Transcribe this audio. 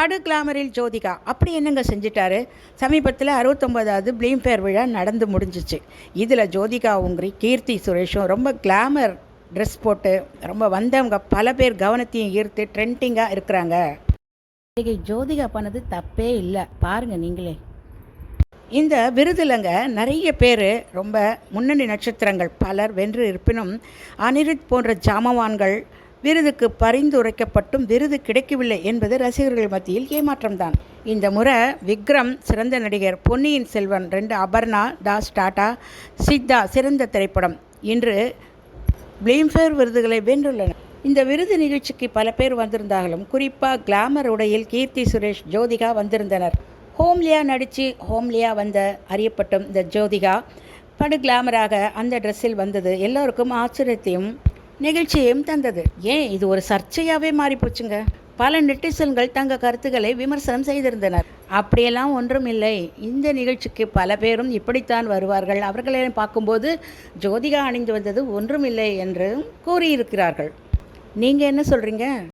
படு கிளாமரில் ஜோதிகா அப்படி என்னங்க செஞ்சிட்டாரு? சமீபத்தில் அறுபத்தொம்பதாவது பிளீம்ஃபேர் விழா நடந்து முடிஞ்சிச்சு. இதில் ஜோதிகா உங்கிரி கீர்த்தி சுரேஷும் ரொம்ப கிளாமர் ட்ரெஸ் போட்டு ரொம்ப வந்தவங்க பல பேர் கவனத்தையும் ஈர்த்து ட்ரெண்டிங்காக இருக்கிறாங்க. நடிகை ஜோதிகா பண்ணது தப்பே இல்லை. பாருங்க நீங்களே. இந்த விருதுலங்க நிறைய பேர் ரொம்ப முன்னணி நட்சத்திரங்கள் பலர் வென்று இருப்பினும் அனிருத் போன்ற ஜாமவான்கள் விருதுக்கு பரிந்துரைக்கப்பட்டும் விருது கிடைக்கவில்லை என்பது ரசிகர்கள் மத்தியில் ஏமாற்றம்தான். இந்த முறை விக்ரம் சிறந்த நடிகர் பொன்னியின் செல்வன் ரெண்டு அபர்ணா தாஸ் டாடா சித்தா சிறந்த திரைப்படம். இன்று பிளீம்ஃபேர் விருதுகளை வென்றுள்ளன இந்த விருது நிகழ்ச்சிக்கு பல பேர் வந்திருந்தாலும் குறிப்பாக கிளாமர் உடையில் கீர்த்தி சுரேஷ் ஜோதிகா வந்திருந்தனர். ஹோம்லியா நடித்து ஹோம்லியா வந்த அறியப்பட்டும் இந்த ஜோதிகா படு கிளாமராக அந்த ட்ரெஸ்ஸில் வந்தது. எல்லோருக்கும் ஆச்சரியத்தையும் நிகழ்ச்சியையும் தந்தது. ஏன்? இது ஒரு சர்ச்சையாகவே மாறிப்போச்சுங்க. பல நெட்டிசன்கள் தங்க கருத்துக்களை விமர்சனம் செய்திருந்தனர். அப்படியெல்லாம் ஒன்றும் இல்லை. இந்த நிகழ்ச்சிக்கு பல பேரும் இப்படித்தான் வருவார்கள். அவர்களை பார்க்கும்போது ஜோதிகா அணிந்து வந்தது ஒன்றுமில்லை என்று கூறியிருக்கிறார்கள். நீங்கள் என்ன சொல்கிறீங்க